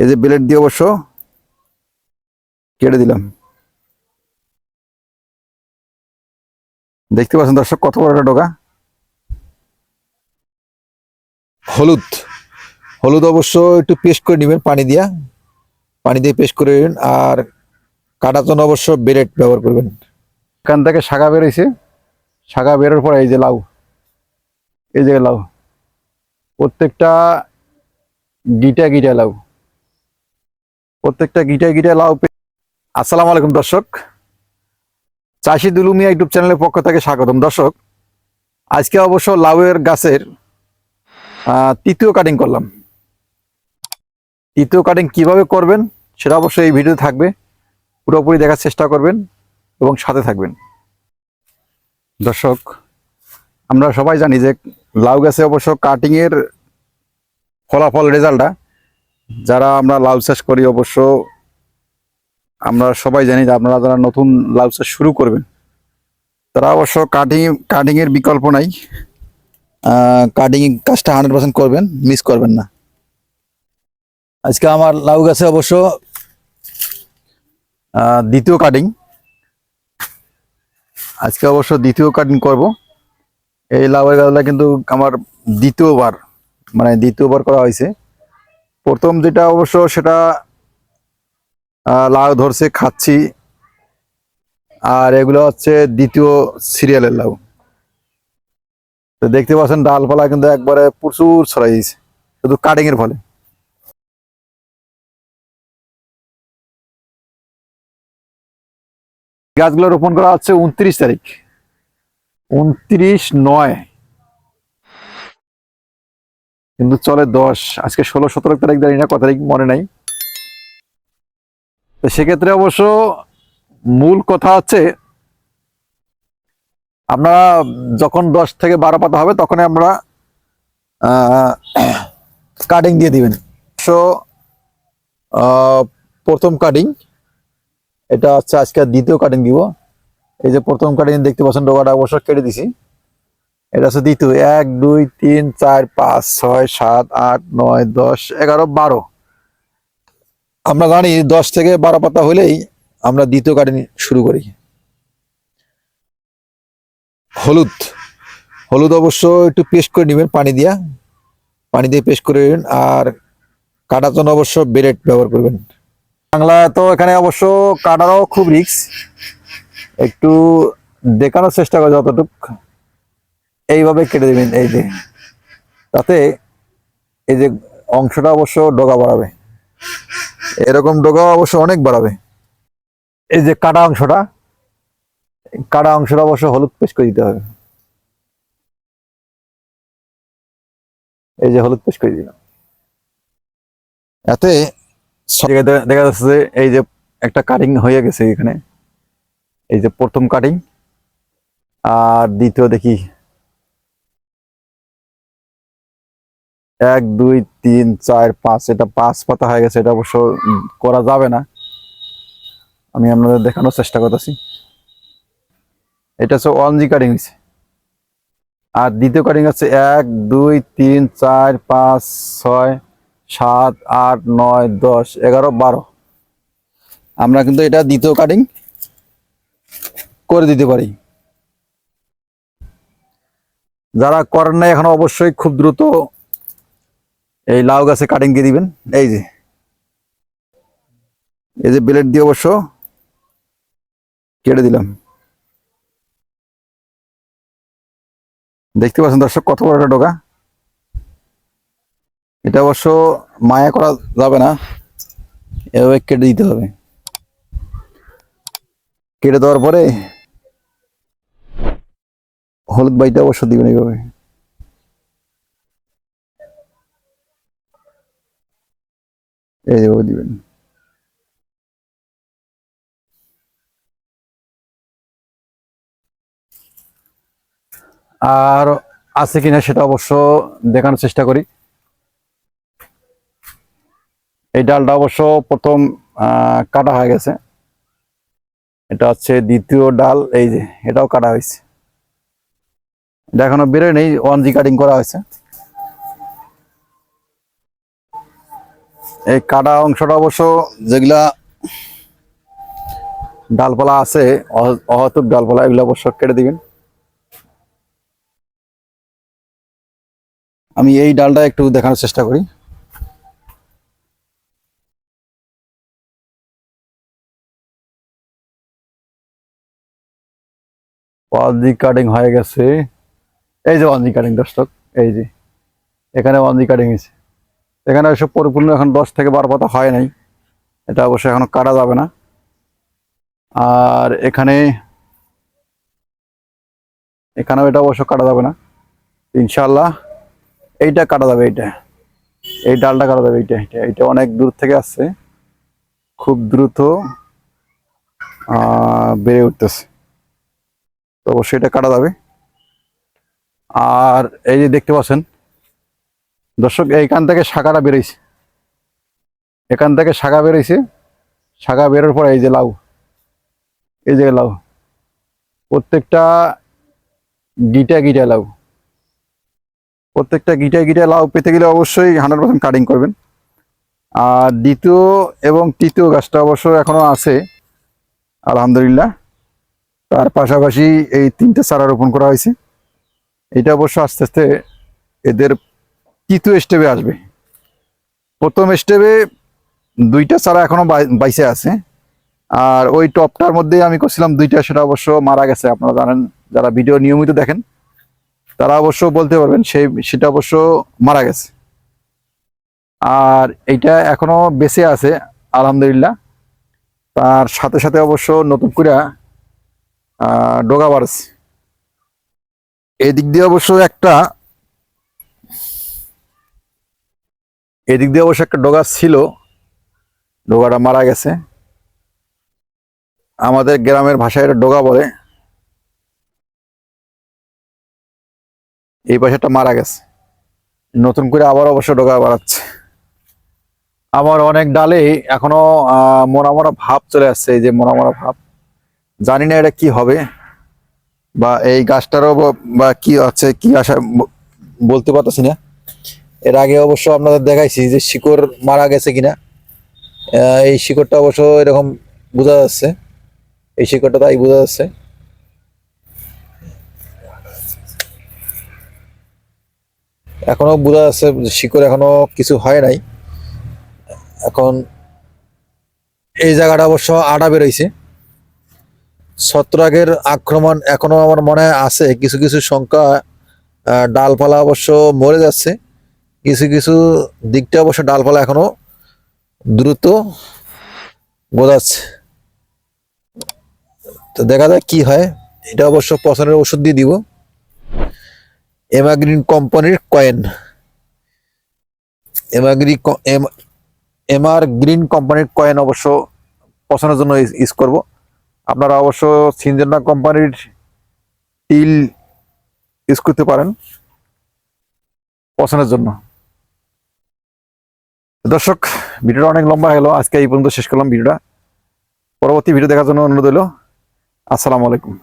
এই যে ব্লেড দিয়ে অবশ্য কেটে দিলাম। দেখতে পাচ্ছেন দর্শক কত বড় একটা ডোকা হলুদ। হলুদ অবশ্য একটু পেস্ট করে নেবেন পানি দিয়া। পানি দিয়ে পেস্ট করে নেবেন আর কাটার জন্য অবশ্য ব্লেড ব্যবহার করবেন। এখান থেকে শাখা বেরোইছে শাখা বেরোর পরে এই যে লাউ। এই যে লাউ। প্রত্যেকটা গিটা গিটা লাউ। প্রত্যেকটা গিটা গিটা লাউ আসসালামু আলাইকুম, দর্শক। চাষি দুলুমিয়া ইউটিউব চ্যানেলের পক্ষ থেকে স্বাগতম, দর্শক। আজকে অবশ্য লাউয়ের গাছের তৃতীয় কাটিং করলাম। তৃতীয় কাটিং কীভাবে করবেন সেটা অবশ্যই এই ভিডিওতে থাকবে। পুরোপুরি দেখার চেষ্টা করবেন এবং সাথে থাকবেন। দর্শক, আমরা সবাই জানি যে লাউ গাছে অবশ্য কাটিংয়ের ফলাফল রেজাল্টটা যারা আমরা লাউ চাষ করি অবশ্য, আমরা সবাই জানি যে আপনারা যারা নতুন লাউ চাষ শুরু করবেন, তারা অবশ্য কাটিং কাটিং এর বিকল্প নাই। কাটিং কাজটা হান্ড্রেড পার্সেন্ট করবেন মিস করবেন না। আজকে আমার লাউ গাছে অবশ্য দ্বিতীয় কাটিং আজকে অবশ্য দ্বিতীয় কাটিং করব। এই লাউয়ের গাছটা কিন্তু আমার দ্বিতীয়বার মানে দ্বিতীয়বার করা হয়েছে। প্রথম যেটা অবশ্য সেটা লাউ ধরছে, খাচ্ছি। আর এগুলো হচ্ছে দ্বিতীয় সিরিয়ালের লাউ। তো দেখতে পাচ্ছেন ডালপালা কিন্তু একবারে প্রচুর ছড়াই দিয়েছে, শুধু কাটিং এর ফলে। গাছগুলো রোপণ করা হচ্ছে উনত্রিশ তারিখ। উনত্রিশ নয়। কিন্তু চলে দশ। আজকে ষোলো, সতেরো তারিখ জানি না কত তারিখ মনে নাই। তো সেক্ষেত্রে অবশ্য মূল কথা হচ্ছে, আমরা যখন দশ থেকে বারো পাতা হবে তখন আমরা কাটিং দিয়ে দিবেন। সো প্রথম কাটিং এটা হচ্ছে আজকে দ্বিতীয় কাটিং দিব। এই যে প্রথম কাটিং দেখতে পাচ্ছেন ডোকাটা অবশ্য কেটে দিছি। এটা হচ্ছে দ্বিতীয়। এক, দুই, তিন, চার, পাঁচ, ছয়, সাত, আট, নয়, দশ, এগারো, বারো। আমরা জানি দশ থেকে বারো পাতা হলেই আমরা দ্বিতীয় কাটিং শুরু করি। হলুদ। হলুদ অবশ্য একটু পেস্ট করে নেবেন পানি দিয়া। পানি দিয়ে পেস্ট করে নেবেন আর কাটার জন্য অবশ্য ব্লেড ব্যবহার করবেন। বাংলা তো এখানে অবশ্য কাটারও খুব রিস্ক। একটু দেখানোর চেষ্টা করে যতটুক। এইভাবে কেটে দেবেন, এই যে। তাতে এই যে অংশটা অবশ্য ডগা বাড়াবে। এরকম ডগা অবশ্য অনেক বাড়াবে। এই যে কাটা অংশটা কাটা অংশটা অবশ্য হলুদ পেস্ট করে দিতে হবে। এই যে হলুদ পেস্ট করে দিলাম। এতে দেখা যাচ্ছে যে এই যে একটা কাটিং হয়ে গেছে এখানে। এই যে প্রথম কাটিং আর দ্বিতীয় দেখি এক, দুই, তিন, চার, পাঁচ, এটা পাঁচ পাতা হয়ে গেছে, এটা অবশ্য করা যাবে না। আমি আপনাদের দেখানোর চেষ্টা করতেছি। এটা হচ্ছে ওয়ান জি কাটিং হয়েছে আর দ্বিতীয় কাটিং হচ্ছে এক, দুই, তিন, চার, পাঁচ, ছয়, সাত, আট, নয়, দশ, এগারো, বারো। আমরা কিন্তু এটা দ্বিতীয় কাটিং করে দিতে পারি। যারা করেন না এখন অবশ্যই খুব দ্রুত এই লাউ গাছে কাটিং দিয়ে দিবেন। এই যে। এই যে ব্লেড দিয়ে অবশ্য কেটে দিলাম। দেখতে পাচ্ছেন দর্শক কত বড় একটা ডোকা এটা অবশ্য মায়া করা যাবে না। এভাবে কেটে দিতে হবে। কেটে দেওয়ার পরে হলুদ বাইটা অবশ্য দিবেন এইভাবে। এইভাবে দিবেন। আর আছে কিনা সেটা অবশ্য দেখানোর চেষ্টা করি। এই ডালটা অবশ্য প্রথম কাটা হয়ে গেছে। এটা হচ্ছে দ্বিতীয় ডাল, এই যে এটাও কাটা হয়েছে। এটা এখনও বেরোয় নেই, ওয়ান জি কাটিং করা হয়েছে। এই কাটা অংশটা অবশ্য যেগুলা ডালপালা আছে, অহ- অহতুক ডালপালা, এগুলো অবশ্য কেটে দিবেন। আমি এই ডালটা একটু দেখানোর চেষ্টা করি। কাটিং হয়ে গেছে। এই যে ওয়ানজি কাটিং, দর্শক, এই যে। এখানে ওয়ানজি কাটিং হয়েছে। এখানে এসব পরিপূর্ণ এখন দশ থেকে বারো পাতা হয় নাই। এটা অবশ্যই এখনও কাটা যাবে না। আর এখানে এখানেও এটা অবশ্য কাটা যাবে না। ইনশাল্লাহ এইটা কাটা যাবে, এইটা। এই ডালটা কাটা যাবে, এইটা এইটা। এইটা অনেক দূর থেকে আসছে। খুব দ্রুত বেড়ে উঠতেছে। তো অবশ্যই এটা কাটা যাবে। আর এই যে দেখতে পাচ্ছেন দর্শক, এইখান থেকে শাখাটা বেরোইছে। এখান থেকে শাখা বেরোইছে। শাখা বেরোর পরে এই যে লাউ, এই যে লাউ, প্রত্যেকটা গিটা গিটা লাউ, প্রত্যেকটা গিটা গিটা লাউ পেতে গেলে অবশ্যই হান্ড্রেড পার্সেন্ট কাটিং করবেন। আর দ্বিতীয় এবং তৃতীয় গাছটা অবশ্য এখনও আছে, আলহামদুলিল্লাহ। তার পাশাপাশি এই তিনটে চারা রোপণ করা হয়েছে। এটা অবশ্য আস্তে আস্তে এদের তৃতীয় স্টেপে আসবে। প্রথম স্টেপে দুইটা চারা এখনও বাই- বাইসে আছে। আর ওই টপটার মধ্যে আমি করছিলাম দুইটা, সেটা অবশ্য মারা গেছে, আপনারা জানেন, যারা ভিডিও নিয়মিত দেখেন, তারা অবশ্য বলতে পারবেন, সেই, সেটা অবশ্য মারা গেছে। আর এইটা এখনও বেঁচে আছে, আলহামদুলিল্লাহ। তার সাথে সাথে অবশ্য নতুন করে ডোগা বাড়ছে। এদিক দিয়ে অবশ্য একটা এদিক দিয়ে অবশ্য একটা ডোগা ছিল। ডোগাটা মারা গেছে। আমাদের গ্রামের ভাষায় এটা ডোগা বলে। এই পাশেটা মারা গেছে। নতুন করে আবার অবশ্য ডোগা বাড়াচ্ছে। আমার অনেক ডালে এখনও মোড়া মোড়া ভাব চলে আসছে। এই যে মোড়া মোড়া ভাব, জানি না এটা কি হবে বা এই গাছটারও বা- বা কি আছে, কি আশা বলতে পারতেছি না। এর আগে অবশ্য আপনাদের দেখাইছি যে শিকড় মারা গেছে কিনা। এই শিকড়টা অবশ্য এরকম বোঝা যাচ্ছে। এই শিকড়টা তাই বোঝা যাচ্ছে। এখনও বোঝা যাচ্ছে শিকড় এখনও কিছু হয় নাই। এখন এই জায়গাটা অবশ্য আডা বেরোইছে। ছত্রাকের আক্রমণ এখনও আমার মনে আছে। কিছু কিছু সংখ্যা ডালপালা অবশ্য মরে যাচ্ছে। কিছু কিছু দিকটা অবশ্য ডালপালা এখনও দ্রুত বোঝাচ্ছে। তো দেখা যাক কি হয়। এটা অবশ্য পছন্দের ওষুধ দিয়ে দিব। এমাগ্রিন কোম্পানির কয়েন এমাগ্রি এমআর গ্রিন কোম্পানির কয়েন অবশ্য পছন্দের জন্য ইউজ করব। আপনারা অবশ্য সিনজেন্ডা কোম্পানির টিল ইউজ করতে পারেন। পছন্দের জন্য। দর্শক, ভিডিওটা অনেক লম্বা হলো আজকে এই পর্যন্ত শেষ করলাম ভিডিওটা। পরবর্তী ভিডিও দেখার জন্য অনুরোধ হলো আসসালামু আলাইকুম।